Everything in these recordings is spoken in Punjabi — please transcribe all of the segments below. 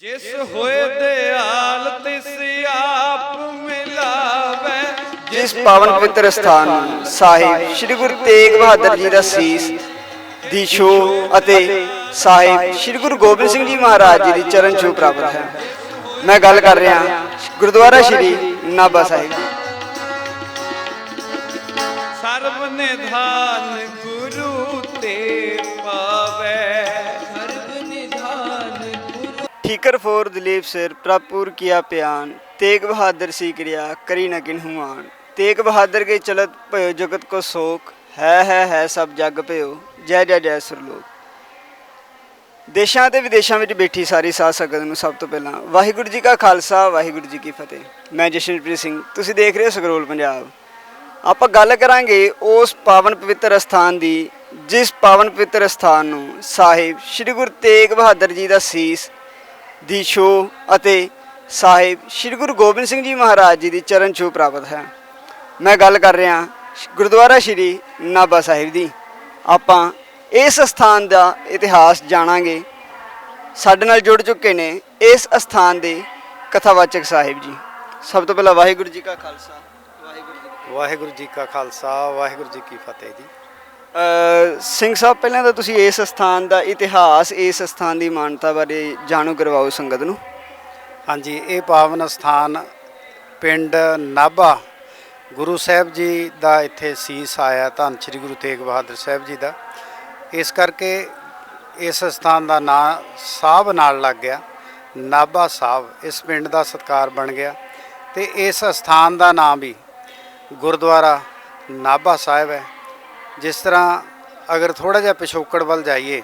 ਜਿਸ ਹੋਏ ਦਿਆਲ ਤਿਸ ਆਪ ਮਿਲਾਵੇ। ਜਿਸ ਪਾਵਨ ਪਵਿੱਤਰ ਸਥਾਨ ਸਾਹਿਬ ਸ੍ਰੀ ਗੁਰੂ ਤੇਗ ਬਹਾਦਰ ਜੀ ਦਾ ਸੀਸ ਦੀ ਛੋ ਅਤੇ ਸਾਹਿਬ ਸ੍ਰੀ ਗੁਰੂ ਗੋਬਿੰਦ ਸਿੰਘ ਜੀ ਮਹਾਰਾਜ ਜੀ ਦੀ ਚਰਨ ਛੋਹ ਪ੍ਰਾਪਤ ਹੈ। ਮੈਂ ਗੱਲ ਕਰ ਰਿਹਾ ਗੁਰਦੁਆਰਾ ਸ੍ਰੀ ਨਾਭਾ ਸਾਹਿਬ। ਠੀਕਰ ਫੋਰ ਦਲੀਪ ਸਿਰ ਪ੍ਰਭਪੁਰ ਕੀਆ ਪਿਆਨ, ਤੇਗ ਬਹਾਦਰ ਸੀ ਕਿਰਿਆ ਕਰੀ ਨ ਕਿਨਹੂ ਆਣ ਤੇਗ ਬਹਾਦਰ ਕੇ ਚਲਤ ਭਇਓ ਜਗਤ ਕੋ ਸੋਖ, ਹੈ ਹੈ ਹੈ ਸਭ ਜਗ ਭਇਓ, ਜੈ ਜੈ ਜੈ ਸੁਰਲੋਕ। ਦੇਸ਼ਾਂ ਤੇ ਵਿਦੇਸ਼ਾਂ ਵਿੱਚ ਬੈਠੀ ਸਾਰੀ ਸਾਧ ਸੰਗਤ ਨੂੰ ਸਭ ਤੋਂ ਪਹਿਲਾਂ ਵਾਹਿਗੁਰੂ ਜੀ ਕਾ ਖਾਲਸਾ, ਵਾਹਿਗੁਰੂ ਜੀ ਕੀ ਫਤਿਹ। ਮੈਂ ਜਸ਼ਨਪ੍ਰੀਤ ਸਿੰਘ, ਤੁਸੀਂ ਦੇਖ ਰਹੇ ਹੋ ਸਕਰੋਲ ਪੰਜਾਬ। ਆਪਾਂ ਗੱਲ ਕਰਾਂਗੇ ਉਸ ਪਾਵਨ ਪਵਿੱਤਰ ਸਥਾਨ ਦੀ, ਜਿਸ ਪਾਵਨ ਪਵਿੱਤਰ ਸਥਾਨ ਨੂੰ ਸਾਹਿਬ ਸ੍ਰੀ ਗੁਰੂ ਤੇਗ ਬਹਾਦਰ ਜੀ ਦਾ ਸੀਸ ਦੀ ਛੋਹ ਅਤੇ ਸਾਹਿਬ ਸ੍ਰੀ ਗੁਰੂ ਗੋਬਿੰਦ ਸਿੰਘ ਜੀ ਮਹਾਰਾਜ ਜੀ ਦੀ ਚਰਨ ਛੋਹ ਪ੍ਰਾਪਤ ਹੈ। ਮੈਂ ਗੱਲ ਕਰ ਰਿਹਾ ਗੁਰਦੁਆਰਾ ਸ੍ਰੀ ਨਾਭਾ ਸਾਹਿਬ ਦੀ। ਆਪਾਂ ਇਸ ਸਥਾਨ ਦਾ ਇਤਿਹਾਸ ਜਾਣਾਂਗੇ। ਸਾਡੇ ਨਾਲ ਜੁੜ ਚੁੱਕੇ ਨੇ ਇਸ ਸਥਾਨ ਦੇ ਕਥਾਵਾਚਕ ਸਾਹਿਬ ਜੀ। ਸਭ ਤੋਂ ਪਹਿਲਾਂ ਵਾਹਿਗੁਰੂ ਜੀ ਕਾ ਖਾਲਸਾ, ਵਾਹਿਗੁਰੂ ਜੀ ਕੀ ਵਾਹਿਗੁਰੂ ਜੀ ਕਾ ਖਾਲਸਾ, ਵਾਹਿਗੁਰੂ ਜੀ ਕੀ ਫਤਿਹ ਜੀ। ਸਿੰਘ ਸਾਹਿਬ, ਪਹਿਲਾਂ ਤਾਂ ਤੁਸੀਂ ਇਸ ਸਥਾਨ ਦਾ ਇਤਿਹਾਸ, ਇਸ ਸਥਾਨ ਦੀ ਮਾਨਤਾ ਬਾਰੇ ਜਾਣੂ ਕਰਵਾਓ ਸੰਗਤ ਨੂੰ। ਹਾਂਜੀ, ਇਹ ਪਾਵਨ ਸਥਾਨ ਪਿੰਡ ਨਾਭਾ। ਗੁਰੂ ਸਾਹਿਬ ਜੀ ਦਾ ਇੱਥੇ ਸੀਸ ਆਇਆ, ਧੰਨ ਸ੍ਰੀ ਗੁਰੂ ਤੇਗ ਬਹਾਦਰ ਸਾਹਿਬ ਜੀ ਦਾ। ਇਸ ਕਰਕੇ ਇਸ ਸਥਾਨ ਦਾ ਨਾਂ ਸਾਹਿਬ ਨਾਲ ਲੱਗ ਗਿਆ, ਨਾਭਾ ਸਾਹਿਬ ਇਸ ਪਿੰਡ ਦਾ ਸਤਕਾਰ ਬਣ ਗਿਆ ਤੇ ਇਸ ਸਥਾਨ ਦਾ ਨਾਮ ਵੀ ਗੁਰਦੁਆਰਾ ਨਾਭਾ ਸਾਹਿਬ ਹੈ। ਜਿਸ ਤਰ੍ਹਾਂ ਅਗਰ ਥੋੜਾ ਜਿਹਾ ਪਿਛੋਕੜ ਵੱਲ ਜਾਈਏ,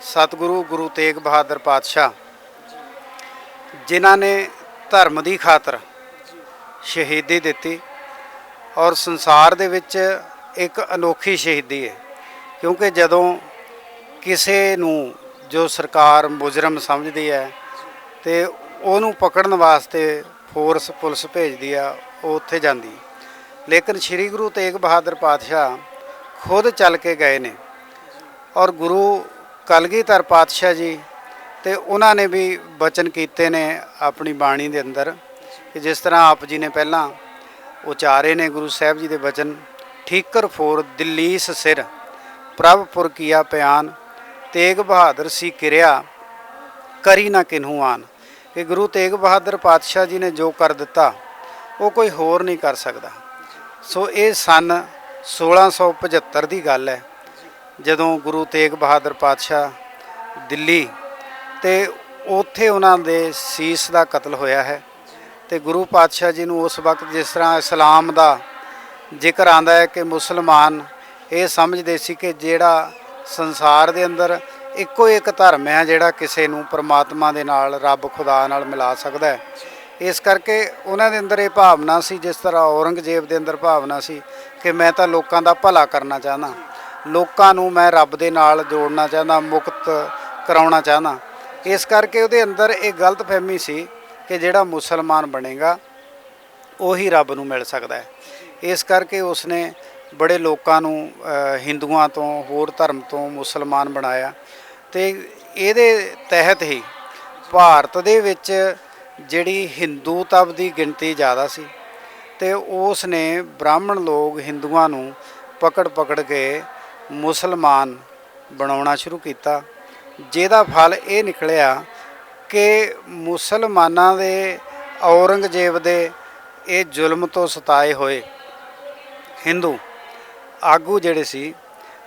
ਸਤਿਗੁਰੂ ਗੁਰੂ ਤੇਗ ਬਹਾਦਰ ਪਾਤਸ਼ਾਹ ਜਿਨ੍ਹਾਂ ਨੇ ਧਰਮ ਦੀ ਖਾਤਰ ਸ਼ਹੀਦੀ ਦਿੱਤੀ ਔਰ ਸੰਸਾਰ ਦੇ ਵਿੱਚ ਇੱਕ ਅਨੋਖੀ ਸ਼ਹੀਦੀ ਹੈ। ਕਿਉਂਕਿ ਜਦੋਂ ਕਿਸੇ ਨੂੰ ਜੋ ਸਰਕਾਰ ਮੁਜਰਮ ਸਮਝਦੀ ਹੈ ਤੇ ਉਹਨੂੰ ਪਕੜਨ ਵਾਸਤੇ ਫੋਰਸ ਪੁਲਿਸ ਭੇਜਦੀ ਆ, ਉਹ ਉੱਥੇ ਜਾਂਦੀ। ਲੇਕਿਨ ਸ੍ਰੀ ਗੁਰੂ ਤੇਗ ਬਹਾਦਰ ਪਾਤਸ਼ਾਹ ਖੁਦ ਚੱਲ ਕੇ ਗਏ ਨੇ। ਔਰ ਗੁਰੂ ਕਲਗੀਧਰ ਪਾਤਸ਼ਾਹ ਜੀ ਤੇ ਉਹਨਾਂ ਨੇ ਵੀ ਬਚਨ ਕੀਤੇ ਨੇ ਆਪਣੀ ਬਾਣੀ ਦੇ ਅੰਦਰ ਕਿ ਜਿਸ ਤਰ੍ਹਾਂ ਆਪ ਜੀ ਨੇ ਪਹਿਲਾਂ ਉਚਾਰੇ ਨੇ ਗੁਰੂ ਸਾਹਿਬ ਜੀ ਦੇ ਬਚਨ, ਠੀਕਰ ਫੋਰ ਦਿੱਲੀਸ ਸਿਰ ਪ੍ਰਭਪੁਰ ਕੀਆ ਪਿਆਨ, ਤੇਗ ਬਹਾਦਰ ਸੀ ਕਿਰਿਆ, ਕਰੀ ਨਾ ਕਿਨਹੂ ਆਨ। ਕਿ ਗੁਰੂ ਤੇਗ ਬਹਾਦਰ ਪਾਤਸ਼ਾਹ ਜੀ ਨੇ ਜੋ ਕਰ ਦਿੱਤਾ, ਉਹ ਕੋਈ ਹੋਰ ਨਹੀਂ ਕਰ ਸਕਦਾ। ਸੋ ਇਹ ਸਨ 1675 ਦੀ ਗੱਲ ਹੈ। ਜਦੋਂ ਗੁਰੂ ਤੇਗ ਬਹਾਦਰ ਪਾਤਸ਼ਾਹ ਦਿੱਲੀ ਤੇ ਉੱਥੇ ਉਹਨਾਂ ਦੇ ਸੀਸ ਦਾ ਕਤਲ ਹੋਇਆ ਹੈ ਤੇ ਗੁਰੂ ਪਾਤਸ਼ਾਹ ਜੀ ਨੂੰ ਉਸ ਵਕਤ ਜਿਸ ਤਰ੍ਹਾਂ ਇਸਲਾਮ ਦਾ ਜ਼ਿਕਰ ਆਂਦਾ ਹੈ ਕਿ ਮੁਸਲਮਾਨ ਇਹ ਸਮਝਦੇ ਸੀ ਕਿ ਜਿਹੜਾ ਸੰਸਾਰ ਦੇ ਅੰਦਰ ਇੱਕੋ ਇੱਕ ਧਰਮ ਹੈ ਜਿਹੜਾ ਕਿਸੇ ਨੂੰ ਪਰਮਾਤਮਾ ਦੇ ਨਾਲ, ਰੱਬ ਖੁਦਾ ਨਾਲ ਮਿਲਾ ਸਕਦਾ ਹੈ। ਇਸ ਕਰਕੇ ਉਹਨਾਂ ਦੇ ਅੰਦਰ ਇਹ ਭਾਵਨਾ ਸੀ, ਜਿਸ ਤਰ੍ਹਾਂ ਔਰੰਗਜ਼ੇਬ ਦੇ ਅੰਦਰ ਭਾਵਨਾ ਸੀ ਕਿ ਮੈਂ ਤਾਂ ਲੋਕਾਂ ਦਾ ਭਲਾ ਕਰਨਾ ਚਾਹੁੰਦਾ। ਲੋਕਾਂ ਨੂੰ ਮੈਂ ਰੱਬ ਦੇ ਨਾਲ ਜੋੜਨਾ ਚਾਹੁੰਦਾ, ਮੁਕਤ ਕਰਾਉਣਾ ਚਾਹੁੰਦਾ। ਇਸ ਕਰਕੇ ਉਹਦੇ ਅੰਦਰ ਇਹ ਗਲਤਫਹਿਮੀ ਸੀ ਕਿ ਜਿਹੜਾ ਮੁਸਲਮਾਨ ਬਣੇਗਾ, ਉਹੀ ਰੱਬ ਨੂੰ ਮਿਲ ਸਕਦਾ ਹੈ। ਇਸ ਕਰਕੇ ਉਸਨੇ ਬੜੇ ਲੋਕਾਂ ਨੂੰ ਹਿੰਦੂਆਂ ਤੋਂ, ਹੋਰ ਧਰਮ ਤੋਂ ਮੁਸਲਮਾਨ ਬਣਾਇਆ। ਤੇ ਇਹਦੇ ਤਹਿਤ ਹੀ ਭਾਰਤ ਦੇ ਵਿੱਚ ਜਿਹੜੀ ਹਿੰਦੂਤਵ ਦੀ ਗਿਣਤੀ ਜ਼ਿਆਦਾ ਸੀ ਤੇ ਉਸ ਨੇ ਬ੍ਰਾਹਮਣ ਲੋਕ ਹਿੰਦੂਆਂ ਨੂੰ ਪਕੜ ਪਕੜ ਕੇ ਮੁਸਲਮਾਨ ਬਣਾਉਣਾ ਸ਼ੁਰੂ ਕੀਤਾ। ਜਿਹਦਾ ਫਲ ਇਹ ਨਿਕਲਿਆ ਕਿ ਮੁਸਲਮਾਨਾਂ ਦੇ ਔਰੰਗਜ਼ੇਬ ਦੇ ਇਹ ਜ਼ੁਲਮ ਤੋਂ ਸਤਾਏ ਹੋਏ ਹਿੰਦੂ ਆਗੂ ਜਿਹੜੇ ਸੀ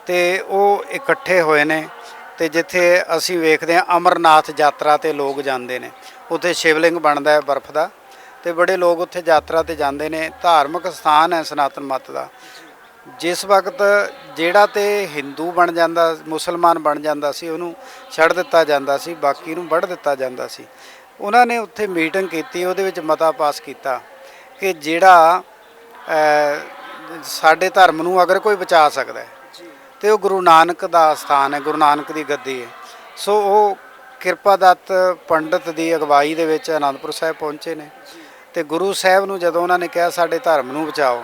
ਤੇ ਉਹ ਇਕੱਠੇ ਹੋਏ ਨੇ ਤੇ ਜਿੱਥੇ ਅਸੀਂ ਵੇਖਦੇ ਹਾਂ ਅਮਰਨਾਥ ਯਾਤਰਾ ਤੇ ਲੋਕ ਜਾਂਦੇ ਨੇ। ਉੱਥੇ ਸ਼ਿਵਲਿੰਗ ਬਣਦਾ ਹੈ ਬਰਫ਼ ਦਾ ਤੇ ਬੜੇ ਲੋਕ ਉੱਥੇ ਯਾਤਰਾ ਤੇ ਜਾਂਦੇ ਨੇ, ਧਾਰਮਿਕ ਸਥਾਨ ਹੈ ਸਨਾਤਨ ਮਤ ਦਾ। ਜਿਸ ਵਕਤ ਜਿਹੜਾ ਤੇ ਹਿੰਦੂ ਬਣ ਜਾਂਦਾ, ਮੁਸਲਮਾਨ ਬਣ ਜਾਂਦਾ ਸੀ, ਉਹਨੂੰ ਛੱਡ ਦਿੱਤਾ ਜਾਂਦਾ ਸੀ, ਬਾਕੀ ਨੂੰ ਵੱਢ ਦਿੱਤਾ ਜਾਂਦਾ ਸੀ। ਉਹਨਾਂ ਨੇ ਉੱਥੇ ਮੀਟਿੰਗ ਕੀਤੀ, ਉਹਦੇ ਵਿੱਚ ਮਤਾ ਪਾਸ ਕੀਤਾ ਕਿ ਜਿਹੜਾ ਸਾਡੇ ਧਰਮ ਨੂੰ ਅਗਰ ਕੋਈ ਬਚਾ ਸਕਦਾ ਹੈ, ਤੇ ਉਹ ਗੁਰੂ ਨਾਨਕ ਦਾ ਸਥਾਨ ਹੈ, ਗੁਰੂ ਨਾਨਕ ਦੀ ਗੱਦੀ ਹੈ। ਸੋ ਉਹ ਕਿਰਪਾਦੱਤ ਪੰਡਤ ਦੀ ਅਗਵਾਈ ਦੇ ਵਿੱਚ ਆਨੰਦਪੁਰ ਸਾਹਿਬ ਪਹੁੰਚੇ ਨੇ। ਤੇ ਗੁਰੂ ਸਾਹਿਬ ਨੂੰ ਜਦੋਂ ਉਹਨਾਂ ਨੇ ਕਿਹਾ ਸਾਡੇ ਧਰਮ ਨੂੰ ਬਚਾਓ,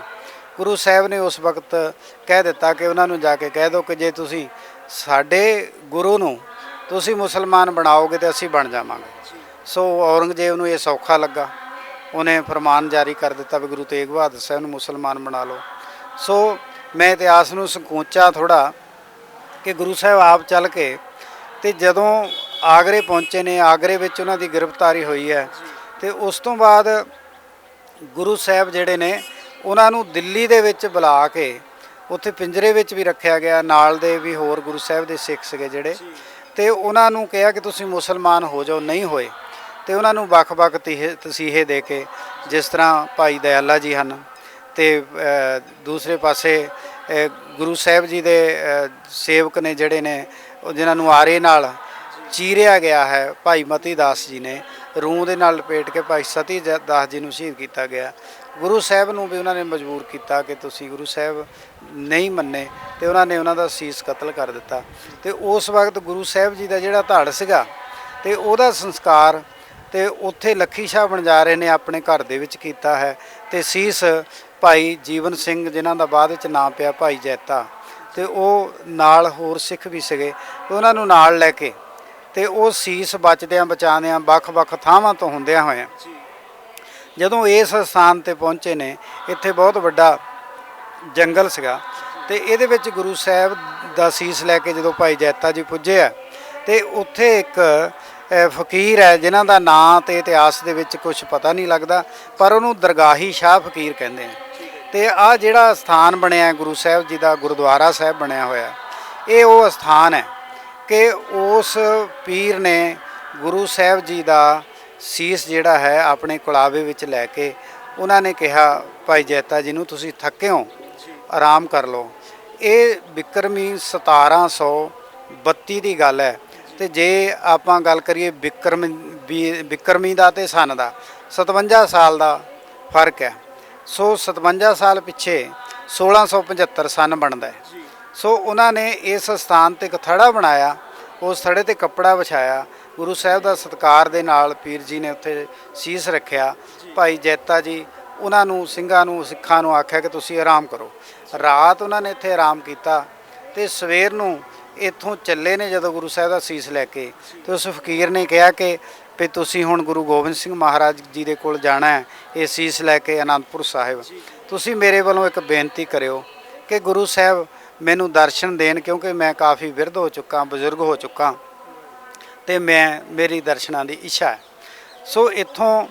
ਗੁਰੂ ਸਾਹਿਬ ਨੇ ਉਸ ਵਕਤ ਕਹਿ ਦਿੱਤਾ ਕਿ ਉਹਨਾਂ ਨੂੰ ਜਾ ਕੇ ਕਹਿ ਦਿਓ ਕਿ ਜੇ ਤੁਸੀਂ ਸਾਡੇ ਗੁਰੂ ਨੂੰ ਤੁਸੀਂ ਮੁਸਲਮਾਨ ਬਣਾਓਗੇ ਤੇ ਅਸੀਂ ਬਣ ਜਾਵਾਂਗੇ। ਸੋ ਔਰੰਗਜ਼ੇਬ ਨੂੰ ਇਹ ਸੌਖਾ ਲੱਗਾ। ਉਹਨੇ ਫਰਮਾਨ ਜਾਰੀ ਕਰ ਦਿੱਤਾ ਵੀ ਗੁਰੂ ਤੇਗ ਬਹਾਦਰ ਸਾਹਿਬ ਨੂੰ ਮੁਸਲਮਾਨ ਬਣਾ ਲਓ। ਸੋ ਮੈਂ ਇਤਿਹਾਸ ਨੂੰ ਸੰਕੋਚਾ ਥੋੜਾ ਕਿ ਗੁਰੂ ਸਾਹਿਬ ਆਪ ਚੱਲ ਕੇ ਤੇ ਜਦੋਂ ਆਗਰੇ ਪਹੁੰਚੇ ਨੇ, ਆਗਰੇ ਵਿੱਚ ਉਹਨਾਂ ਦੀ ਗ੍ਰਿਫਤਾਰੀ ਹੋਈ ਹੈ। ਤੇ ਉਸ ਤੋਂ ਬਾਅਦ ਗੁਰੂ ਸਾਹਿਬ ਜਿਹੜੇ ਨੇ, ਉਹਨਾਂ ਨੂੰ ਦਿੱਲੀ ਦੇ ਵਿੱਚ ਬੁਲਾ ਕੇ ਉੱਥੇ ਪਿੰਜਰੇ ਵਿੱਚ ਵੀ ਰੱਖਿਆ ਗਿਆ, ਨਾਲ ਦੇ ਵੀ ਹੋਰ ਗੁਰੂ ਸਾਹਿਬ ਦੇ ਸਿੱਖ ਸੀਗੇ ਜਿਹੜੇ। ਤੇ ਉਹਨਾਂ ਨੂੰ ਕਿਹਾ ਕਿ ਤੁਸੀਂ ਮੁਸਲਮਾਨ ਹੋ ਜਾਓ, ਨਹੀਂ ਹੋਏ। ਤੇ ਉਹਨਾਂ ਨੂੰ ਵੱਖ-ਵੱਖ ਤੀਹੇ- ਤਸੀਹੇ ਦੇ ਕੇ ਜਿਸ ਤਰ੍ਹਾਂ ਭਾਈ ਦਇਆਲਾ ਜੀ ਹਨ ਤੇ ਦੂਸਰੇ ਪਾਸੇ ਗੁਰੂ ਸਾਹਿਬ ਜੀ ਦੇ ਸੇਵਕ ਨੇ ਜਿਹੜੇ ਨੇ ਜਿਨ੍ਹਾਂ ਨੂੰ ਆਰੇ ਨਾਲ ਚੀਰਿਆ ਗਿਆ ਹੈ ਭਾਈ ਮਤੀ ਦਾਸ ਜੀ ਨੇ। ਰੂਹ ਦੇ ਨਾਲ ਲਪੇਟ ਕੇ ਭਾਈ ਸਤੀ ਜ- ਦਾਸ ਜੀ ਨੂੰ ਸ਼ਹੀਦ ਕੀਤਾ ਗਿਆ। ਗੁਰੂ ਸਾਹਿਬ ਨੂੰ ਵੀ ਉਹਨਾਂ ਨੇ ਮਜਬੂਰ ਕੀਤਾ ਕਿ ਤੁਸੀਂ ਗੁਰੂ ਸਾਹਿਬ ਨਹੀਂ ਮੰਨੇ ਤੇ ਉਹਨਾਂ ਨੇ ਉਹਨਾਂ ਦਾ ਸੀਸ ਕਤਲ ਕਰ ਦਿੱਤਾ। ਤੇ ਉਸ ਵਕਤ ਗੁਰੂ ਸਾਹਿਬ ਜੀ ਦਾ ਜਿਹੜਾ ਧੜ ਸੀਗਾ ਤੇ ਉਹਦਾ ਸੰਸਕਾਰ ਤੇ ਉੱਥੇ ਲੱਖੀ ਸ਼ਾਹ ਬਣਜਾਰੇ ਨੇ ਆਪਣੇ ਘਰ ਦੇ ਵਿੱਚ ਕੀਤਾ ਹੈ ਤੇ ਸੀਸ ਭਾਈ ਜੀਵਨ ਸਿੰਘ ਜਿਨ੍ਹਾਂ ਦਾ ਬਾਅਦ ਵਿੱਚ ਨਾਮ ਪਿਆ ਭਾਈ ਜੈਤਾ। ਤੇ ਉਹ ਨਾਲ ਹੋਰ ਸਿੱਖ ਵੀ ਸੀਗੇ। ਉਹਨਾਂ ਨੂੰ ਨਾਲ ਲੈ ਕੇ ਤੇ ਉਹ ਸੀਸ ਬਚਦਿਆਂ ਬਚਾਉਂਦਿਆਂ ਵੱਖ-ਵੱਖ ਥਾਵਾਂ ਤੋਂ ਹੁੰਦਿਆਂ ਹੋਇਆਂ ਜਦੋਂ ਇਸ ਸਥਾਨ ਤੇ ਪਹੁੰਚੇ ਨੇ ਇੱਥੇ ਬਹੁਤ ਵੱਡਾ ਜੰਗਲ ਸੀਗਾ ਤੇ ਇਹਦੇ ਵਿੱਚ ਗੁਰੂ ਸਾਹਿਬ ਦਾ ਸੀਸ ਲੈ ਕੇ ਜਦੋਂ ਭਾਈ ਜੈਤਾ ਜੀ ਪੁੱਜੇ ਆ ਤੇ ਉੱਥੇ ਇੱਕ ਫਕੀਰ ਹੈ ਜਿਨ੍ਹਾਂ ਦਾ ਨਾਂ ਤੇ ਇਤਿਹਾਸ ਦੇ ਵਿੱਚ ਕੁਝ ਪਤਾ ਨਹੀਂ ਲੱਗਦਾ ਪਰ ਉਹਨੂੰ ਦਰਗਾਹੀ ਸ਼ਾਹ ਫਕੀਰ ਕਹਿੰਦੇ ਨੇ। ਤੇ ਆ ਜਿਹੜਾ ਸਥਾਨ ਬਣਿਆ ਗੁਰੂ ਸਾਹਿਬ ਜੀ ਦਾ ਗੁਰਦੁਆਰਾ ਸਾਹਿਬ ਬਣਿਆ ਹੋਇਆ ਇਹ ਉਹ ਸਥਾਨ ਹੈ। ਕਿ ਉਸ ਪੀਰ ਨੇ ਗੁਰੂ ਸਾਹਿਬ ਜੀ ਦਾ ਸੀਸ ਜਿਹੜਾ ਹੈ ਆਪਣੇ ਕੁਲਾਵੇ ਵਿੱਚ ਲੈ ਕੇ ਉਹਨਾਂ ਨੇ ਕਿਹਾ, ਭਾਈ ਜੈਤਾ ਜੀ ਨੂੰ ਤੁਸੀਂ ਥੱਕੇ ਹੋ ਆਰਾਮ ਕਰ ਲਓ। ਇਹ ਬਿਕਰਮੀ 1732 ਦੀ ਗੱਲ ਹੈ। ਤੇ ਜੇ ਆਪਾਂ ਗੱਲ ਕਰੀਏ ਬਿਕਰਮ, ਵੀ- ਬਿਕਰਮੀ ਦਾ ਤੇ ਸਨ ਦਾ 57 ਸਾਲ ਦਾ ਫ਼ਰਕ ਹੈ। ਸੋ 57 ਸਾਲ ਪਿੱਛੇ 1675 ਸਨ ਬਣਦਾ ਹੈ। ਸੋ ਉਹਨਾਂ ਨੇ ਇਸ ਸਥਾਨ ਤੇ ਇੱਕ ਥੜਾ ਬਣਾਇਆ ਉਸ ਥੜੇ ਤੇ ਕੱਪੜਾ ਵਿਛਾਇਆ। ਗੁਰੂ ਸਾਹਿਬ ਦਾ ਸਤਕਾਰ ਦੇ ਨਾਲ ਪੀਰ ਜੀ ਨੇ ਉੱਥੇ ਸੀਸ ਰੱਖਿਆ। ਭਾਈ ਜੈਤਾ ਜੀ ਉਹਨਾਂ ਨੂੰ ਸਿੰਘਾਂ ਨੂੰ ਸਿੱਖਾਂ ਨੂੰ ਆਖਿਆ ਕਿ ਤੁਸੀਂ ਆਰਾਮ ਕਰੋ। ਰਾਤ ਉਹਨਾਂ ਨੇ ਇੱਥੇ ਆਰਾਮ ਕੀਤਾ ਤੇ ਸਵੇਰ ਨੂੰ ਇੱਥੋਂ ਚੱਲੇ ਨੇ ਜਦੋਂ ਗੁਰੂ ਸਾਹਿਬ ਦਾ ਸੀਸ ਲੈ ਕੇ। ਤੇ ਉਸ ਫਕੀਰ ਨੇ ਕਿਹਾ ਕਿ ਵੀ ਤੁਸੀਂ ਹੁਣ ਗੁਰੂ ਗੋਬਿੰਦ ਸਿੰਘ ਮਹਾਰਾਜ ਜੀ ਦੇ ਕੋਲ ਜਾਣਾ ਹੈ ਇਹ ਸੀਸ ਲੈ ਕੇ ਅਨੰਦਪੁਰ ਸਾਹਿਬ। ਤੁਸੀਂ ਮੇਰੇ ਵੱਲੋਂ ਇੱਕ ਬੇਨਤੀ ਕਰਿਓ ਕਿ ਗੁਰੂ ਸਾਹਿਬ ਮੈਨੂੰ ਦਰਸ਼ਨ ਦੇਣ ਕਿਉਂਕਿ ਮੈਂ ਕਾਫੀ ਵਿਰਧ ਹੋ ਚੁੱਕਾ, ਬਜ਼ੁਰਗ ਹੋ ਚੁੱਕਾ ਤੇ ਮੈਂ ਮੇਰੀ ਦਰਸ਼ਨਾਂ ਦੀ ਇੱਛਾ ਹੈ। ਸੋ ਇੱਥੋਂ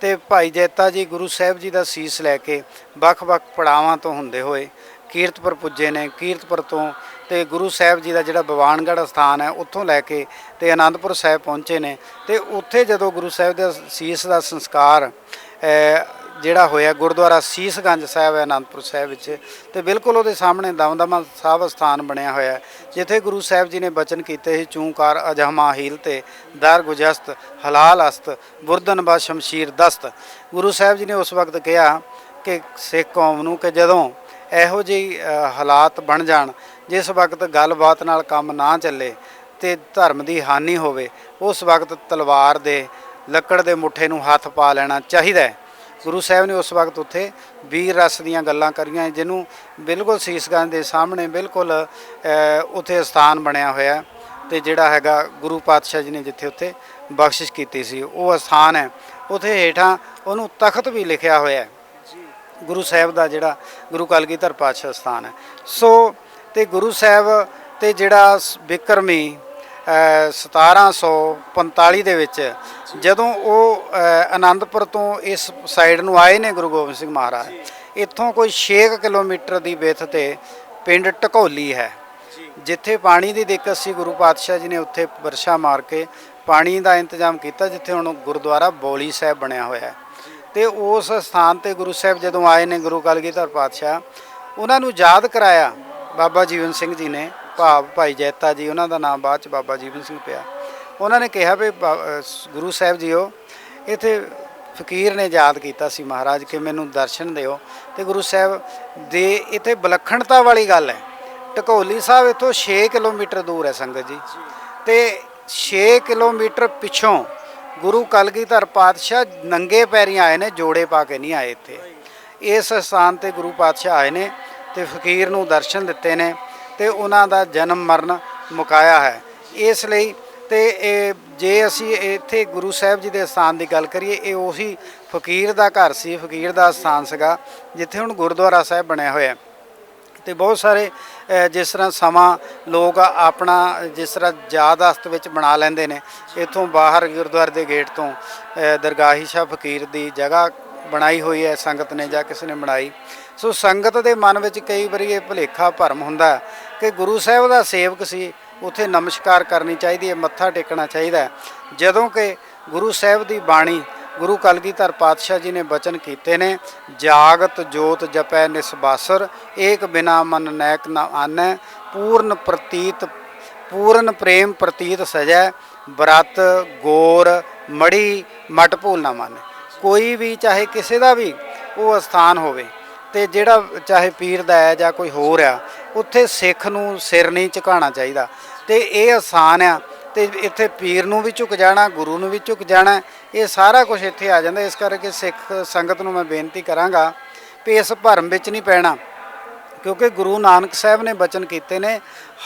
ਤੇ ਭਾਈ ਜੈਤਾ ਜੀ ਗੁਰੂ ਸਾਹਿਬ ਜੀ ਦਾ ਸੀਸ ਲੈ ਕੇ ਵੱਖ-ਵੱਖ ਪੜਾਵਾਂ ਤੋਂ ਹੁੰਦੇ ਹੋਏ ਕੀਰਤਪੁਰ ਪੁੱਜੇ ਨੇ। ਕੀਰਤਪੁਰ ਤੋਂ ਤੇ ਗੁਰੂ ਸਾਹਿਬ ਜੀ ਦਾ ਜਿਹੜਾ ਬਵਾਨਗੜ੍ਹ ਸਥਾਨ ਹੈ, ਉੱਥੋਂ ਲੈ ਕੇ ਤੇ ਆਨੰਦਪੁਰ ਸਾਹਿਬ ਪਹੁੰਚੇ ਨੇ। ਤੇ ਉੱਥੇ ਜਦੋਂ ਗੁਰੂ ਸਾਹਿਬ ਦੇ ਸੀਸ ਦਾ ਸੰਸਕਾਰ ਜਿਹੜਾ ਹੋਇਆ ਗੁਰਦੁਆਰਾ ਸੀਸਗੰਜ ਸਾਹਿਬ ਹੈ ਅਨੰਦਪੁਰ ਸਾਹਿਬ ਵਿੱਚ ਤੇ ਬਿਲਕੁਲ ਉਹਦੇ ਸਾਹਮਣੇ ਦਮਦਮਾ ਸਾਹਿਬ ਸਥਾਨ ਬਣਿਆ ਹੋਇਆ ਹੈ, ਜਿੱਥੇ ਗੁਰੂ ਸਾਹਿਬ ਜੀ ਨੇ ਬਚਨ ਕੀਤੇ ਸੀ, ਚੂੰਕਾਰ ਅਜਹਮਾ ਹੀਲ ਤੇ ਦਰ ਗੁਜਸਤ, ਹਲਾਲ ਅਸਤ, ਬੁਰਦਨ ਬਾ ਸ਼ਮਸ਼ੀਰ ਦਸਤ। ਗੁਰੂ ਸਾਹਿਬ ਜੀ ਨੇ ਉਸ ਵਕਤ ਕਿਹਾ ਕਿ ਸਿੱਖ ਕੌਮ ਨੂੰ ਕਿ ਜਦੋਂ ਇਹੋ ਜਿਹੀ ਹਾਲਾਤ ਬਣ ਜਾਣ, ਜਿਸ ਵਕਤ ਗੱਲਬਾਤ ਨਾਲ ਕੰਮ ਨਾ ਚੱਲੇ ਤੇ ਧਰਮ ਦੀ ਹਾਨੀ ਹੋਵੇ, ਉਸ ਵਕਤ ਤਲਵਾਰ ਦੇ ਲੱਕੜ ਦੇ ਮੁੱਠੇ ਨੂੰ ਹੱਥ ਪਾ ਲੈਣਾ ਚਾਹੀਦਾ ਹੈ। ਗੁਰੂ ਸਾਹਿਬ ਨੇ ਉਸ ਵਕਤ ਉੱਥੇ ਵੀਰ ਰਸ ਦੀਆਂ ਗੱਲਾਂ ਕਰੀਆਂ, ਜਿਹਨੂੰ ਬਿਲਕੁਲ ਸੀਸਗੰਜ ਦੇ ਸਾਹਮਣੇ ਬਿਲਕੁਲ ਉੱਥੇ ਸਥਾਨ ਬਣਿਆ ਹੋਇਆ ਹੈ ਤੇ ਜਿਹੜਾ ਹੈਗਾ ਗੁਰੂ ਪਾਤਸ਼ਾਹ ਜੀ ਨੇ ਜਿੱਥੇ ਉੱਥੇ ਬਖਸ਼ਿਸ਼ ਕੀਤੀ ਸੀ, ਉਹ ਸਥਾਨ ਹੈ। ਉੱਥੇ ਹੇਠਾਂ ਉਹਨੂੰ ਤਖਤ ਵੀ ਲਿਖਿਆ ਹੋਇਆ ਹੈ। ਗੁਰੂ ਸਾਹਿਬ ਦਾ ਜਿਹੜਾ ਗੁਰੂ ਕਲਗੀਧਰ ਪਾਤਸ਼ਾਹ ਸਥਾਨ ਹੈ। ਸੋ, ਤੇ ਗੁਰੂ ਸਾਹਿਬ ਤੇ ਜਿਹੜਾ ਸ- ਬਿਕਰਮੀ 1745 ਦੇ ਵਿੱਚ ਜਦੋਂ ਉਹ ਆਨੰਦਪੁਰ ਤੋਂ ਇਸ ਸਾਈਡ ਨੂੰ ਆਏ ਨੇ ਗੁਰੂ ਗੋਬਿੰਦ ਸਿੰਘ ਮਹਾਰਾਜ ਇੱਥੋਂ ਕੋਈ 6 ਕਿਲੋਮੀਟਰ ਦੀ ਵਿੱਥ ਤੇ ਪਿੰਡ ਢਕੋਲੀ ਹੈ। ਜਿੱਥੇ ਪਾਣੀ ਦੀ ਦਿੱਕਤ ਸੀ ਗੁਰੂ ਪਾਤਸ਼ਾਹ ਜੀ ਨੇ ਉੱਥੇ ਵਰਸ਼ਾ ਮਾਰ ਕੇ ਪਾਣੀ ਦਾ ਇੰਤਜ਼ਾਮ ਕੀਤਾ ਜਿੱਥੇ ਹੁਣ ਗੁਰਦੁਆਰਾ ਬੋਲੀ ਸਾਹਿਬ ਬਣਿਆ ਹੋਇਆ ਹੈ। ਤੇ ਉਸ ਸਥਾਨ ਤੇ ਗੁਰੂ ਸਾਹਿਬ ਜਦੋਂ ਆਏ ਨੇ ਗੁਰੂ ਕਲਗੀਧਰ ਪਾਤਸ਼ਾਹ ਉਹਨਾਂ ਨੂੰ ਯਾਦ ਕਰਾਇਆ ਬਾਬਾ ਜੀਵਨ ਸਿੰਘ ਜੀ ਨੇ ਭਾਵ ਭਾਈ ਜੈਤਾ ਜੀ, ਉਹਨਾਂ ਦਾ ਨਾਮ ਬਾਅਦ ਚ ਬਾਬਾ ਜੀਵਨ ਸਿੰਘ ਪਿਆ। ਉਹਨਾਂ ਨੇ ਕਿਹਾ ਵੀ ਬਾ- ਗੁਰੂ ਸਾਹਿਬ ਜੀਓ, ਇੱਥੇ ਫਕੀਰ ਨੇ ਯਾਦ ਕੀਤਾ ਸੀ ਮਹਾਰਾਜ ਕਿ ਮੈਨੂੰ ਦਰਸ਼ਨ ਦਿਓ। ਤੇ ਗੁਰੂ ਸਾਹਿਬ ਦੇ ਇੱਥੇ ਵਿਲੱਖਣਤਾ ਵਾਲੀ ਗੱਲ ਹੈ। ਢਕੋਲੀ ਸਾਹਿਬ ਇੱਥੋਂ 6 ਕਿਲੋਮੀਟਰ ਦੂਰ ਹੈ ਸੰਗਤ ਜੀ। ਤੇ 6 ਕਿਲੋਮੀਟਰ ਪਿੱਛੋਂ ਗੁਰੂ ਕਲਗੀਧਰ ਪਾਤਸ਼ਾਹ ਨੰਗੇ ਪੈਰੀਂ ਆਏ ਨੇ, ਜੋੜੇ ਪਾ ਕੇ ਨਹੀਂ ਆਏ ਇੱਥੇ। ਇਸ ਸਥਾਨ ਤੇ ਗੁਰੂ ਪਾਤਸ਼ਾਹ ਆਏ ਨੇ ਤੇ ਫਕੀਰ ਨੂੰ ਦਰਸ਼ਨ ਦਿੱਤੇ ਨੇ। ਤੇ ਉਹਨਾਂ ਦਾ ਜਨਮ ਮਰਨ ਮੁਕਾਇਆ ਹੈ। ਇਸ ਲਈ ਤੇ ਇਹ ਜੇ ਅਸੀਂ ਇੱਥੇ ਗੁਰੂ ਸਾਹਿਬ ਜੀ ਦੇ ਸਥਾਨ ਦੀ ਗੱਲ ਕਰੀਏ, ਇਹ ਉਹੀ ਫਕੀਰ ਦਾ ਘਰ ਸੀ, ਫਕੀਰ ਦਾ ਸਥਾਨ ਸੀਗਾ, ਜਿੱਥੇ ਹੁਣ ਗੁਰਦੁਆਰਾ ਸਾਹਿਬ ਬਣਿਆ ਹੋਇਆ ਹੈ। ਤੇ ਬਹੁਤ ਸਾਰੇ ਜਿਸ ਤਰ੍ਹਾਂ ਸਮਾਂ ਲੋਕ ਆਪਣਾ ਜਿਸ ਤਰ੍ਹਾਂ ਯਾਦਾਸ਼ਤ ਵਿੱਚ ਬਣਾ ਲੈਂਦੇ ਨੇ, ਇਥੋਂ ਬਾਹਰ ਗੁਰਦੁਆਰੇ ਦੇ ਗੇਟ ਤੋਂ ਦਰਗਾਹੀ ਸ਼ਾਹ ਫਕੀਰ ਦੀ ਜਗ੍ਹਾ ਬਣਾਈ ਹੋਈ ਹੈ, ਸੰਗਤ ਨੇ ਜਾਂ ਕਿਸੇ ਨੇ ਬਣਾਈ। ਸੋ ਸੰਗਤ ਦੇ ਮਨ ਵਿੱਚ ਕਈ ਵਾਰੀ ਇਹ ਭੁਲੇਖਾ ਭਰਮ ਹੁੰਦਾ ਕਿ ਗੁਰੂ ਸਾਹਿਬ ਦਾ ਸੇਵਕ ਸੀ, ਉਥੇ ਨਮਸਕਾਰ ਕਰਨੀ ਚਾਹੀਦੀ ਹੈ, ਮੱਥਾ ਟੇਕਣਾ ਚਾਹੀਦਾ ਹੈ। ਜਦੋਂ ਕਿ ਗੁਰੂ ਸਾਹਿਬ ਦੀ ਬਾਣੀ ਗੁਰੂ ਕਲਗੀਧਰ ਪਾਤਸ਼ਾਹ ਜੀ ਨੇ ਬਚਨ ਕੀਤੇ ਨੇ, ਜਾਗਤ ਜੋਤ ਜਪੈ ਨਿਸਬਾਸਰ, ਏਕ ਬਿਨਾ ਮਨ ਨੈਕ ਨ ਆਨੈ, ਪੂਰਨ ਪ੍ਰਤੀਤ, ਪੂਰਨ ਪ੍ਰੇਮ ਪ੍ਰਤੀਤ ਸਜੈ, ਬਰਤ, ਗੋਰ, ਮੜੀ, ਮਟ ਭੂਲ ਨਾ ਮੰਨ। ਕੋਈ ਵੀ ਚਾਹੇ ਕਿਸੇ ਦਾ ਵੀ ਉਹ ਸਥਾਨ ਹੋਵੇ ਤੇ ਜਿਹੜਾ ਚਾਹੇ ਪੀਰ ਦਾ ਹੈ ਜਾਂ ਕੋਈ ਹੋਰ ਆ ਉੱਥੇ ਸਿੱਖ ਨੂੰ ਸਿਰ ਨਹੀਂ ਝੁਕਾਉਣਾ ਚਾਹੀਦਾ। ਤੇ ਇਹ ਆਸਾਨ ਆ, ਤੇ ਇੱਥੇ ਪੀਰ ਨੂੰ ਵੀ ਝੁਕ ਜਾਣਾ, ਗੁਰੂ ਨੂੰ ਵੀ ਝੁਕ ਜਾਣਾ, ਇਹ ਸਾਰਾ ਕੁਝ ਇੱਥੇ ਆ ਜਾਂਦਾ। ਇਸ ਕਰਕੇ ਸਿੱਖ ਸੰਗਤ ਨੂੰ ਮੈਂ ਬੇਨਤੀ ਕਰਾਂਗਾ ਵੀ ਇਸ ਭਰਮ ਵਿੱਚ ਨਹੀਂ ਪੈਣਾ, ਕਿਉਂਕਿ ਗੁਰੂ ਨਾਨਕ ਸਾਹਿਬ ਨੇ ਬਚਨ ਕੀਤੇ ਨੇ,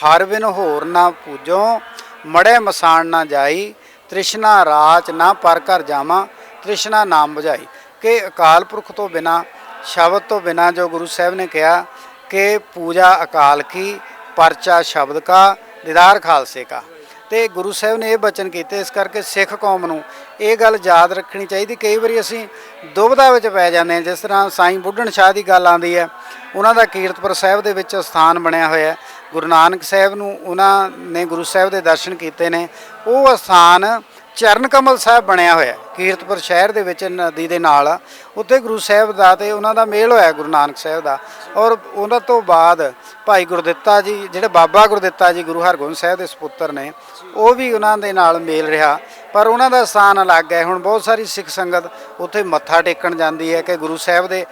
ਹਰ ਬਿਨ ਹੋਰ ਨਾ ਪੂਜੋ ਮੜੇ ਮਸਾਣ ਨਾ ਜਾਈ, ਤ੍ਰਿਸ਼ਨਾ ਰਾਚ ਨਾ ਪਰ ਘਰ ਜਾਵਾਂ, ਤ੍ਰਿਸ਼ਨਾ ਨਾਮ ਬੁਝਾਈ। ਕਿ ਅਕਾਲ ਪੁਰਖ ਤੋਂ ਬਿਨਾ, ਸ਼ਬਦ ਤੋਂ ਬਿਨਾ ਜੋ ਗੁਰੂ ਸਾਹਿਬ ਨੇ ਕਿਹਾ ਕਿ ਪੂਜਾ ਅਕਾਲ ਕੀ, ਪਰਚਾ ਸ਼ਬਦ ਕਾ, ਦੀਦਾਰ ਖਾਲਸੇ ਕਾ। ਤੇ ਗੁਰੂ ਸਾਹਿਬ ਨੇ ਇਹ ਬਚਨ ਕੀਤੇ, ਇਸ ਕਰਕੇ ਸਿੱਖ ਕੌਮ ਨੂੰ ਇਹ ਗੱਲ ਯਾਦ ਰੱਖਣੀ ਚਾਹੀਦੀ। ਕਈ ਵਾਰੀ ਅਸੀਂ ਦੁਬਧਾ ਵਿੱਚ ਪੈ ਜਾਂਦੇ ਹਾਂ, ਜਿਸ ਤਰ੍ਹਾਂ ਸਾਈਂ ਬੁੱਢਣ ਸ਼ਾਹ ਦੀ ਗੱਲ ਆਉਂਦੀ ਹੈ, ਉਹਨਾਂ ਦਾ ਕੀਰਤਪੁਰ ਸਾਹਿਬ ਦੇ ਵਿੱਚ ਸਥਾਨ ਬਣਿਆ ਹੋਇਆ ਹੈ। ਗੁਰੂ ਨਾਨਕ ਸਾਹਿਬ ਨੂੰ ਉਹਨਾਂ ਨੇ ਗੁਰੂ ਸਾਹਿਬ ਦੇ ਦਰਸ਼ਨ ਕੀਤੇ ਨੇ। ਉਹ ਸਥਾਨ ਚਰਨ ਕਮਲ ਸਾਹਿਬ ਬਣਿਆ ਹੋਇਆ ਕੀਰਤਪੁਰ ਸ਼ਹਿਰ ਦੇ ਵਿੱਚ ਨਦੀ ਦੇ ਨਾਲ। ਉੱਥੇ ਗੁਰੂ ਸਾਹਿਬ ਦਾ ਤੇ ਉਹਨਾਂ ਦਾ ਮੇਲ ਹੋਇਆ, ਗੁਰੂ ਨਾਨਕ ਸਾਹਿਬ ਦਾ। ਔਰ ਉਹਨਾਂ ਤੋਂ ਬਾਅਦ ਭਾਈ ਗੁਰਦਿੱਤਾ ਜੀ, ਜਿਹੜੇ ਬਾਬਾ ਗੁਰਦਿੱਤਾ ਜੀ, ਗੁਰੂ ਹਰਗੋਬਿੰਦ ਸਾਹਿਬ ਦੇ ਸੁਪੁੱਤਰ ਨੇ, ਉਹ ਵੀ ਉਹਨਾਂ ਦੇ ਨਾਲ ਮੇਲ ਰਿਹਾ। ਪਰ ਉਹਨਾਂ ਦਾ ਸਥਾਨ ਅਲੱਗ ਹੈ। ਹੁਣ ਬਹੁਤ ਸਾਰੀ ਸਿੱਖ ਸੰਗਤ ਉੱਥੇ ਮੱਥਾ ਟੇਕਣ ਜਾਂਦੀ ਹੈ ਕਿ ਗੁਰੂ ਸਾਹਿਬ ਦੇ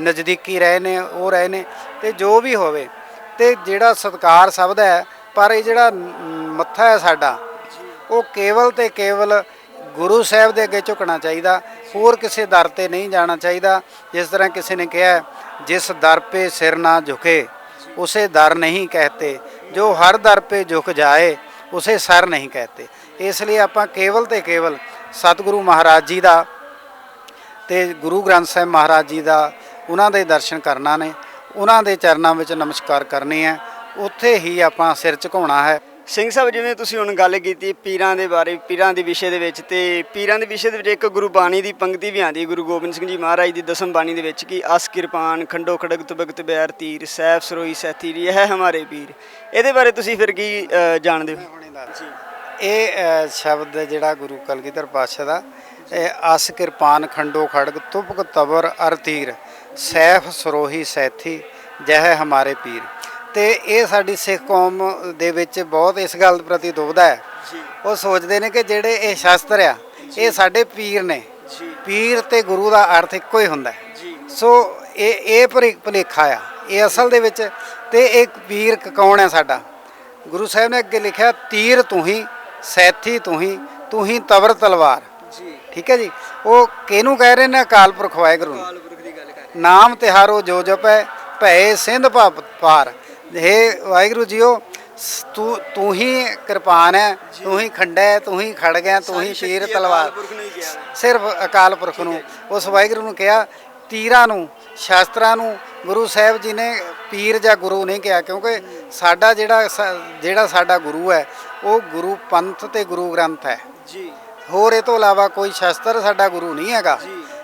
ਨਜ਼ਦੀਕੀ ਰਹੇ ਨੇ, ਉਹ ਰਹੇ ਨੇ ਤੇ ਜੋ ਵੀ ਹੋਵੇ। ਤੇ ਜਿਹੜਾ ਸਤਕਾਰ ਸਭ ਦਾ ਹੈ, ਪਰ ਇਹ ਜਿਹੜਾ ਮੱਥਾ ਹੈ ਸਾਡਾ ਉਹ ਕੇਵਲ ਤੇ ਕੇਵਲ ਗੁਰੂ ਸਾਹਿਬ ਦੇ ਅੱਗੇ ਝੁਕਣਾ ਚਾਹੀਦਾ, ਹੋਰ ਕਿਸੇ ਦਰ ਤੇ ਨਹੀਂ ਜਾਣਾ ਚਾਹੀਦਾ। ਜਿਸ ਤਰ੍ਹਾਂ ਕਿਸੇ ਨੇ ਕਿਹਾ, ਜਿਸ ਦਰ ਪੇ ਸਿਰ ਨਾ ਝੁਕੇ, ਉਸੇ ਦਰ ਨਹੀਂ ਕਹਤੇ। ਜੋ ਹਰ ਦਰ ਪੇ ਝੁਕ ਜਾਏ, ਉਸੇ ਸਰ ਨਹੀਂ ਕਹਤੇ। ਇਸ ਲਈ ਆਪਾਂ ਕੇਵਲ ਤੇ ਕੇਵਲ ਸਤਿਗੁਰੂ ਮਹਾਰਾਜ ਜੀ ਦਾ ਤੇ ਗੁਰੂ ਗ੍ਰੰਥ ਸਾਹਿਬ ਮਹਾਰਾਜ ਜੀ ਦਾ ਉਹਨਾਂ ਦੇ ਦਰਸ਼ਨ ਕਰਨਾ ਨੇ। ਉਹਨਾਂ ਦੇ ਚਰਨਾਂ ਵਿੱਚ ਨਮਸਕਾਰ ਕਰਨੀ ਹੈ ਉੱਥੇ ਹੀ ਆਪਾਂ ਸਿਰ ਝੁਕਾਉਣਾ ਹੈ। ਸਿੰਘ ਸਾਹਿਬ, ਜਿਵੇਂ ਤੁਸੀਂ ਹੁਣ ਗੱਲ ਕੀਤੀ ਪੀਰਾਂ ਦੇ ਬਾਰੇ, ਪੀਰਾਂ ਦੇ ਵਿਸ਼ੇ ਦੇ ਵਿੱਚ, ਤੇ ਪੀਰਾਂ ਦੇ ਵਿਸ਼ੇ ਦੇ ਵਿੱਚ ਇੱਕ ਗੁਰੂ ਬਾਣੀ ਦੀ ਪੰਕਤੀ ਵੀ ਆਂਦੀ ਗੁਰੂ ਗੋਬਿੰਦ ਸਿੰਘ ਜੀ ਮਹਾਰਾਜ ਦੀ ਦਸਮ ਬਾਣੀ ਦੇ ਵਿੱਚ ਕਿ ਅਸ ਕਿਰਪਾਨ, ਖੰਡੋ ਖੜਗ ਤੁਬਕ ਤਬੈਰ ਤੀਰ, ਸੈਫ ਸਰੋਈ ਸੈਥੀ ਇਹ ਹੈ ਹਮਾਰੇ ਪੀਰ। ਇਹਦੇ ਬਾਰੇ ਤੁਸੀਂ ਫਿਰ ਕੀ ਜਾਣਦੇ ਹੋ? ਇਹ ਸ਼ਬਦ ਜਿਹੜਾ ਗੁਰੂ ਕਲਗੀਧਰ ਪਾਤਸ਼ਾਹ ਦਾ, ਇਹ ਅਸ ਕਿਰਪਾਨ, ਖੰਡੋ ਖੜਗ ਤੁਪਕ ਤਬਰ ਅਰ ਤੀਰ, ਸੈਫ ਸਰੋਹੀ ਸੈਥੀ, ਜਹ ਹਮਾਰੇ ਪੀਰ। ਤੇ ਇਹ ਸਾਡੀ ਸਿੱਖ ਕੌਮ ਦੇ ਵਿੱਚ ਬਹੁਤ ਇਸ ਗੱਲ ਪ੍ਰਤੀ ਦੁਬਦਾ ਹੈ। ਉਹ ਸੋਚਦੇ ਨੇ ਕਿ ਜਿਹੜੇ ਇਹ ਸ਼ਸਤਰ ਆ ਇਹ ਸਾਡੇ ਪੀਰ ਨੇ। ਪੀਰ ਤੇ ਗੁਰੂ ਦਾ ਅਰਥ ਇੱਕੋ ਹੀ ਹੁੰਦਾ ਸੋ ਇਹ ਇਹ ਭੁਲੇਖਾ ਆ। ਇਹ ਅਸਲ ਦੇ ਵਿੱਚ ਤੇ ਇੱਕ ਪੀਰ ਕੌਣ ਹੈ ਸਾਡਾ? ਗੁਰੂ ਸਾਹਿਬ ਨੇ ਅੱਗੇ ਲਿਖਿਆ ਤੀਰ ਤੂੰ ਹੀ ਸੈਥੀ ਤੂੰ ਹੀ ਤੂੰ ਹੀ ਤਵਰ ਤਲਵਾਰ। ਜੀ। ਠੀਕ ਹੈ ਜੀ? ਉਹ ਕਿਹਨੂੰ ਕਹਿ ਰਹੇ ਨੇ? ਅਕਾਲ ਪੁਰਖ ਵਾਹਿਗੁਰੂ ਨਾਮ ਤਿਹਾਰੋ ਜੋ ਜਪੈ ਭੈ ਸਿੰਧ ਪਾਰ। ਹੇ ਵਾਹਿਗੁਰੂ ਜੀਓ ਤੂੰ ਤੂੰ ਹੀ ਕਿਰਪਾਨ ਹੈ ਤੂੰ ਹੀ ਖੰਡਾ ਹੈ ਤੂੰ ਹੀ ਖੜ ਗਿਆ ਤੂੰ ਹੀ ਤੀਰ ਤਲਵਾਰ। ਸਿਰਫ ਅਕਾਲ ਪੁਰਖ ਨੂੰ। ਉਸ ਵਾਹਿਗੁਰੂ ਨੂੰ ਕਿਹਾ ਤੀਰਾਂ ਨੂੰ ਸ਼ਾਸਤਰਾਂ ਨੂੰ ਗੁਰੂ ਸਾਹਿਬ ਜੀ ਨੇ ਪੀਰ ਜਾਂ ਗੁਰੂ ਨਹੀਂ ਕਿਹਾ ਕਿਉਂਕਿ ਸਾਡਾ ਜਿਹੜਾ ਜਿਹੜਾ ਸਾਡਾ ਗੁਰੂ ਹੈ ਉਹ ਗੁਰੂ ਪੰਥ ਤੇ ਗੁਰੂ ਗ੍ਰੰਥ ਹੈ। ਜੀ। ਹੋਰ ਇਹ ਤੋਂ ਇਲਾਵਾ ਕੋਈ ਸ਼ਸਤਰ ਸਾਡਾ ਗੁਰੂ ਨਹੀਂ ਹੈਗਾ।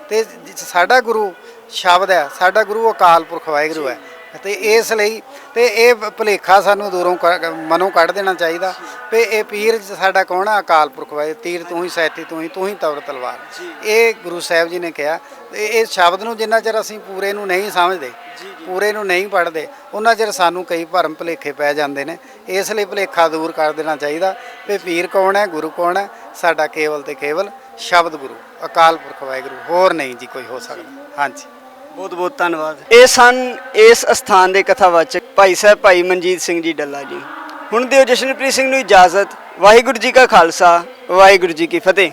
ਤੇ ਸਾਡਾ ਗੁਰੂ ਸ਼ਬਦ ਹੈ ਸਾਡਾ ਗੁਰੂ ਅਕਾਲ ਪੁਰਖ ਵਾਹਿਗੁਰੂ ਹੈ। ਤੇ ਇਸ ਲਈ ਤੇ ਇਹ ਭੁਲੇਖਾ ਸਾਨੂੰ ਦੂਰੋਂ ਕ- ਮਨੋਂ ਕੱਢ ਦੇਣਾ ਚਾਹੀਦਾ। ਵੀ ਇਹ ਪੀਰ ਸਾਡਾ ਕੌਣ ਹੈ ਅਕਾਲ ਪੁਰਖ ਵਾਹਿਗੁਰੂ ਤੀਰ ਤੂੰ ਹੀ ਸੈਤੀ ਤੂੰ ਹੀ ਤੂੰ ਹੀ ਤਵਰ ਤਲਵਾਰ। ਇਹ ਗੁਰੂ ਸਾਹਿਬ ਜੀ ਨੇ ਕਿਹਾ ਤੇ ਇਹ ਸ਼ਬਦ ਨੂੰ ਜਿੰਨਾ ਚਿਰ ਅਸੀਂ ਪੂਰੇ ਨੂੰ ਨਹੀਂ ਸਮਝਦੇ ਪੂਰੇ ਨੂੰ ਨਹੀਂ ਪੜ੍ਹਦੇ ਉਹਨਾਂ ਚਿਰ ਸਾਨੂੰ ਕਈ ਭਰਮ ਭੁਲੇਖੇ ਪੈ ਜਾਂਦੇ ਨੇ। ਇਸ ਲਈ ਭੁਲੇਖਾ ਦੂਰ ਕਰ ਦੇਣਾ ਚਾਹੀਦਾ। ਵੀ ਪੀਰ ਕੌਣ ਹੈ? ਗੁਰੂ ਕੌਣ ਹੈ? ਸਾਡਾ ਕੇਵਲ ਤੇ ਕੇਵਲ ਸ਼ਬਦ ਗੁਰੂ ਅਕਾਲ ਪੁਰਖ ਵਾਹਿਗੁਰੂ। ਹੋਰ ਨਹੀਂ ਜੀ ਕੋਈ ਹੋ ਸਕਦਾ। ਹਾਂਜੀ। ਬਹੁਤ ਬਹੁਤ ਧੰਨਵਾਦ। ਇਹ ਸਨ ਇਸ ਅਸਥਾਨ ਦੇ ਕਥਾਵਾਚਕ ਭਾਈ ਸਾਹਿਬ ਭਾਈ ਮਨਜੀਤ ਸਿੰਘ ਜੀ ਡੱਲਾ ਜੀ। ਹੁਣ ਦਿਓ ਜਸ਼ਨਪ੍ਰੀਤ ਸਿੰਘ ਨੂੰ ਇਜਾਜ਼ਤ। ਵਾਹਿਗੁਰੂ ਜੀ ਕਾ ਖਾਲਸਾ, ਵਾਹਿਗੁਰੂ ਜੀ ਕੀ ਫਤਿਹ।